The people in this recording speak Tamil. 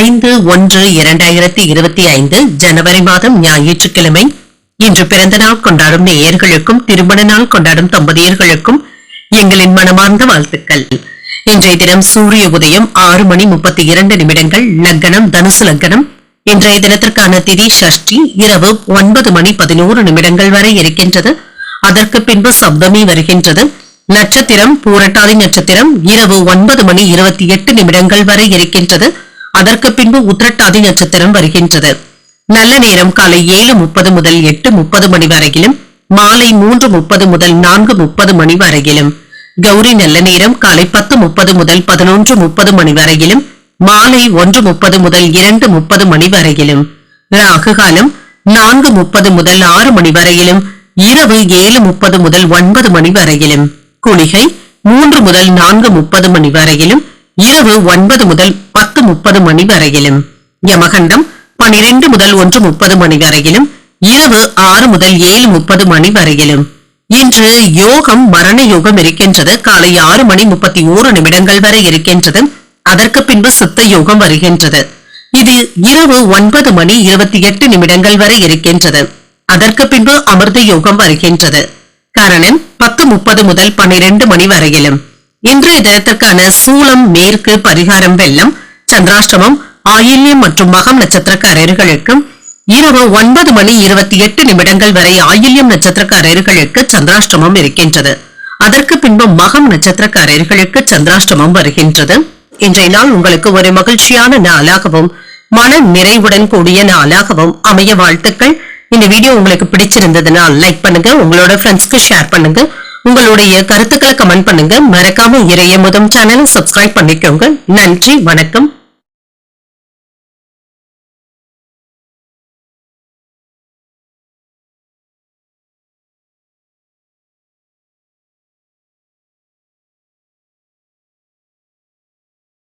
ஐந்து ஒன்று இரண்டாயிரத்தி இருபத்தி ஐந்து ஜனவரி மாதம் ஞாயிற்றுக்கிழமை. இன்று பிறந்த நாள் கொண்டாடும் நேயர்களுக்கும் திருமண நாள் கொண்டாடும் தம்பதியர்களுக்கும் எங்களின் மனமார்ந்த வாழ்த்துக்கள். இன்றைய தினம் சூரிய உதயம் ஆறு மணி முப்பத்தி இரண்டு நிமிடங்கள். லக்னம் தனுசு லக்னம். இன்றைய தினத்திற்கான திதி சஷ்டி இரவு ஒன்பது மணி பதினோரு நிமிடங்கள் வரை இருக்கின்றது. அதற்கு பின்பு சப்தமி வருகின்றது. நட்சத்திரம் பூரட்டாதி நட்சத்திரம் இரவு ஒன்பது மணி இருபத்தி எட்டு நிமிடங்கள் வரை இருக்கின்றது. அதற்கு பின்பு உத்திரட்டாதி நட்சத்திரம் வருகின்றது. நல்ல நேரம் காலை ஏழு முப்பது முதல் எட்டு முப்பது மணி வரையிலும் மாலை மூன்று முப்பது முதல் நான்கு முப்பது மணி வரையிலும். கௌரி நல்ல நேரம் காலை பத்து முப்பது முதல் பதினொன்று முப்பது மணி வரையிலும் மாலை ஒன்று முப்பது முதல் இரண்டு முப்பது மணி வரையிலும். ராகு காலம் நான்கு முப்பது முதல் ஆறு மணி வரையிலும் இரவு ஏழு முப்பது முதல் ஒன்பது மணி வரையிலும். குளிகை மூன்று முதல் நான்கு முப்பது மணி வரையிலும் இரவு ஒன்பது முதல் பத்து முப்பது மணி வரையிலும். யமகண்டம் பனிரெண்டு முதல் ஒன்று முப்பது மணி வரையிலும் இரவு ஆறு முதல் ஏழு முப்பது மணி வரையிலும். இன்று யோகம் மரண யோகம் இருக்கின்றது. காலை ஆறு மணி முப்பத்தி ஓரு நிமிடங்கள் வரை இருக்கின்றது. அதற்கு பின்பு சித்த யோகம் வருகின்றது. இது இரவு ஒன்பது மணி இருபத்தி எட்டு நிமிடங்கள் வரை இருக்கின்றது. அதற்கு பின்பு அமிர்த யோகம் வருகின்றது. கரணன் பத்து முப்பது முதல் பன்னிரண்டு மணி வரையிலும். இன்றைய தினத்திற்கான சூளம் மேற்கு பரிகாரம் வெள்ளம் சந்திராஷ்டமம் ஆயில்யம் மற்றும் மகம் நட்சத்திரக்காரர்களுக்கும் இரவு ஒன்பது மணி இருபத்தி எட்டு நிமிடங்கள் வரை ஆயில்யம் நட்சத்திரக்காரர்களுக்கு சந்திராஷ்டமம் இருக்கின்றது. அதற்கு பின்பு மகம் நட்சத்திரக்காரர்களுக்கு சந்திராஷ்டமம் வருகின்றது. இன்றைய நாள் உங்களுக்கு ஒரு மகிழ்ச்சியான நாளாகவும் மன நிறைவுடன் கூடிய நாளாகவும் அமைய வாழ்த்துக்கள். இந்த வீடியோ உங்களுக்கு பிடிச்சிருந்ததுன்னா லைக் பண்ணுங்க உங்களோட ஃப்ரெண்ட்ஸ்க்கு ஷேர் பண்ணுங்க உங்களுடைய கருத்துக்களை கமெண்ட் பண்ணுங்க. மறக்காம இறைய முதம் சேனலை சப்ஸ்கிரைப் பண்ணிக்கோங்க. நன்றி வணக்கம்.